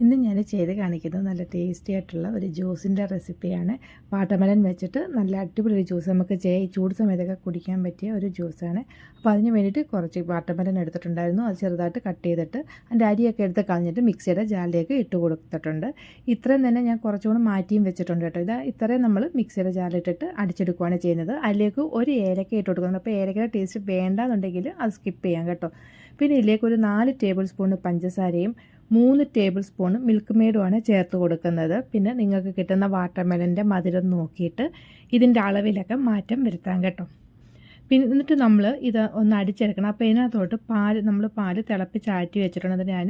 ഇന്ന് ഞാൻ ചെയ്ത് കാണിക്കുന്നത് നല്ല ടേസ്റ്റി ആയിട്ടുള്ള ഒരു ജ്യൂസിന്റെ റെസിപ്പിയാണ് വാട്ടർമെലൻ വെച്ചിട്ട് നല്ല അടിപൊളി ഒരു ജ്യൂസ് നമുക്ക് ചെയ് ചൂട് സമയത്തൊക്കെ കുടിക്കാൻ പറ്റിയ ഒരു ജ്യൂസാണ് അപ്പോൾ അതിന് വേണ്ടിയിട്ട് കുറച്ച് വാട്ടർമെലൻ എടുത്തിട്ടുണ്ടായിരുന്നു. അത് ചെറുതായിട്ട് കട്ട് ചെയ്തിട്ട് അതിന്റെ അരിയൊക്കെ എടുത്ത് കളഞ്ഞിട്ട് മിക്സിയുടെ ജാലിലേക്ക് ഇട്ട് കൊടുത്തിട്ടുണ്ട്. ഇത്രയും തന്നെ ഞാൻ കുറച്ചുകൂടി മാറ്റിയും വെച്ചിട്ടുണ്ട് കേട്ടോ. ഇത് ഇത്രയും നമ്മൾ മിക്സിയുടെ ജാലിട്ടിട്ട് അടിച്ചെടുക്കുകയാണ് ചെയ്യുന്നത്. അതിലേക്ക് ഒരു ഏലക്ക ഇട്ട് കൊടുക്കുന്നത് അപ്പോൾ ഏലക്കയുടെ ടേസ്റ്റ് വേണ്ടാന്നുണ്ടെങ്കിൽ അത് സ്കിപ്പ് ചെയ്യാം കേട്ടോ. പിന്നെ ഇതിലേക്ക് ഒരു നാല് ടേബിൾ സ്പൂണ് പഞ്ചസാരയും മൂന്ന് ടേബിൾ സ്പൂൺ മിൽക്ക് മെയ്ഡുമാണ് ചേർത്ത് കൊടുക്കുന്നത്. പിന്നെ നിങ്ങൾക്ക് കിട്ടുന്ന വാട്ടർമെലന്റെ മധുരം നോക്കിയിട്ട് ഇതിന്റെ അളവിലൊക്കെ മാറ്റം വരുത്താം കേട്ടോ. പിന്നെ എന്നിട്ട് നമ്മൾ ഇത് ഒന്ന് അടിച്ചെടുക്കണം. അപ്പോൾ ഇതിനകത്തോട്ട് പാൽ നമ്മൾ പാൽ തിളപ്പിച്ച് ആറ്റി വെച്ചിട്ടുണ്ട് ഞാൻ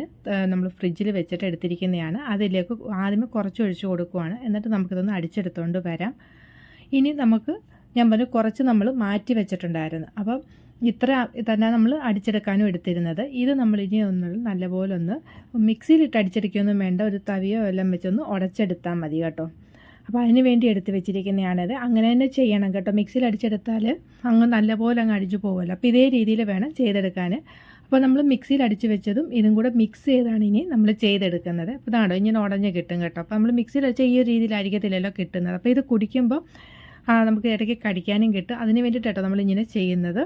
നമ്മൾ ഫ്രിഡ്ജിൽ വെച്ചിട്ട് എടുത്തിരിക്കുന്നതാണ്. അതിലേക്ക് ആദ്യമേ കുറച്ച് ഒഴിച്ച് കൊടുക്കുവാണ്. എന്നിട്ട് നമുക്കിതൊന്ന് അടിച്ചെടുത്തുകൊണ്ട് വരാം. ഇനി നമുക്ക് ഞാൻ പറഞ്ഞു കുറച്ച് നമ്മൾ മാറ്റി വെച്ചിട്ടുണ്ടായിരുന്നു. അപ്പം ഇത്ര തന്നെ നമ്മൾ അടിച്ചെടുക്കാനും എടുത്തിരുന്നത്. ഇത് നമ്മൾ ഇനി ഒന്ന് നല്ലപോലെ ഒന്ന് മിക്സിയിലിട്ട് അടിച്ചെടുക്കുകയൊന്നും വേണ്ട. ഒരു തവിയോ എല്ലാം വെച്ചൊന്ന് ഉടച്ചെടുത്താൽ മതി കേട്ടോ. അപ്പോൾ അതിന് വേണ്ടി എടുത്ത് വെച്ചിരിക്കുന്നതാണത്. അങ്ങനെ തന്നെ ചെയ്യണം കേട്ടോ. മിക്സിയിൽ അടിച്ചെടുത്താൽ അങ്ങ് നല്ലപോലെ അങ്ങ് അടിച്ചു പോകുമല്ലോ. അപ്പോൾ ഇതേ രീതിയിൽ വേണം ചെയ്തെടുക്കാൻ. അപ്പോൾ നമ്മൾ മിക്സിയിൽ അടിച്ച് വെച്ചതും ഇതും കൂടെ മിക്സ് ചെയ്താണ് ഇനി നമ്മൾ ചെയ്തെടുക്കുന്നത്. അപ്പോൾ ഇതാണോ? ഇങ്ങനെ ഉടഞ്ഞ് കിട്ടും കേട്ടോ. അപ്പോൾ നമ്മൾ മിക്സിയിൽ അടിച്ച ഈ ഒരു രീതിയിലായിരിക്കത്തില്ലല്ലോ കിട്ടുന്നത്. അപ്പോൾ ഇത് കുടിക്കുമ്പോൾ നമുക്ക് ഇടയ്ക്ക് കടിക്കാനും കിട്ടും. അതിന് വേണ്ടിയിട്ടോ നമ്മളിങ്ങനെ ചെയ്യുന്നത്.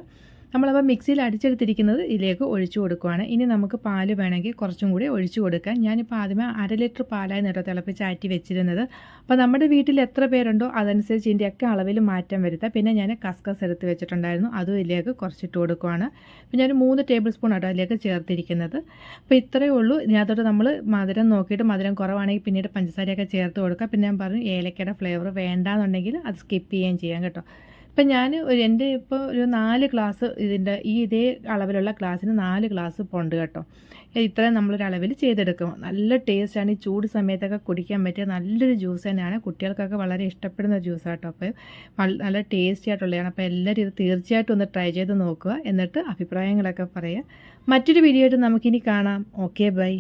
നമ്മളപ്പോൾ മിക്സിയിൽ അടിച്ചെടുത്തിരിക്കുന്നത് ഇതിലേക്ക് ഒഴിച്ചു കൊടുക്കുകയാണ് ഇനി നമുക്ക് പാൽ വേണമെങ്കിൽ കുറച്ചും കൂടി ഒഴിച്ചു കൊടുക്കാം. ഞാനിപ്പോൾ ആദ്യമേ അര ലിറ്റർ പാലായി നേട്ടോ തിളപ്പിച്ച് ആറ്റി വെച്ചിരുന്നത്. അപ്പോൾ നമ്മുടെ വീട്ടിൽ എത്ര പേരുണ്ടോ അതനുസരിച്ച് ഇതിന്റെയൊക്കെ അളവിൽ മാറ്റം വരുത്താം. പിന്നെ ഞാൻ കസ്കസ് എടുത്ത് വെച്ചിട്ടുണ്ടായിരുന്നു. അതും ഇതിലേക്ക് കുറച്ചിട്ട് കൊടുക്കുകയാണ് അപ്പോൾ ഞാൻ മൂന്ന് ടേബിൾ സ്പൂൺ ആട്ടോ അതിലേക്ക് ചേർത്തിരിക്കുന്നത്. അപ്പോൾ ഇത്രയേ ഉള്ളൂ. ഇതിനകത്തോട്ട് നമ്മൾ മധുരം നോക്കിയിട്ട് മധുരം കുറവാണെങ്കിൽ പിന്നീട് പഞ്ചസാരയൊക്കെ ചേർത്ത് കൊടുക്കുക പിന്നെ ഞാൻ പറഞ്ഞു ഏലക്കയുടെ ഫ്ലേവർ വേണ്ടാന്നുണ്ടെങ്കിൽ അത് സ്കിപ്പ് ചെയ്യുകയും ചെയ്യാം കേട്ടോ. ഇപ്പം ഞാൻ ഒരു എന്റെ ഇപ്പോൾ ഒരു നാല് ക്ലാസ് ഇതിന്റെ ഈ ഇതേ അളവിലുള്ള ക്ലാസ്സിന് നാല് ക്ലാസ് പോണ്ട് കേട്ടോ. ഇത്രയും നമ്മളൊരു അളവിൽ ചെയ്തെടുക്കും. നല്ല ടേസ്റ്റാണ് ഈ ചൂട് സമയത്തൊക്കെ കുടിക്കാൻ പറ്റിയ നല്ലൊരു ജ്യൂസ് തന്നെയാണ്. കുട്ടികൾക്കൊക്കെ വളരെ ഇഷ്ടപ്പെടുന്ന ജ്യൂസ് കേട്ടോ. അപ്പോൾ നല്ല ടേസ്റ്റി ആയിട്ടുള്ളതാണ്. അപ്പോൾ എല്ലാവരും ഇത് തീർച്ചയായിട്ടും ഒന്ന് ട്രൈ ചെയ്ത് നോക്കുക. എന്നിട്ട് അഭിപ്രായങ്ങളൊക്കെ പറയുക. മറ്റൊരു വീഡിയോ ആയിട്ട് നമുക്കിനി കാണാം. Okay bye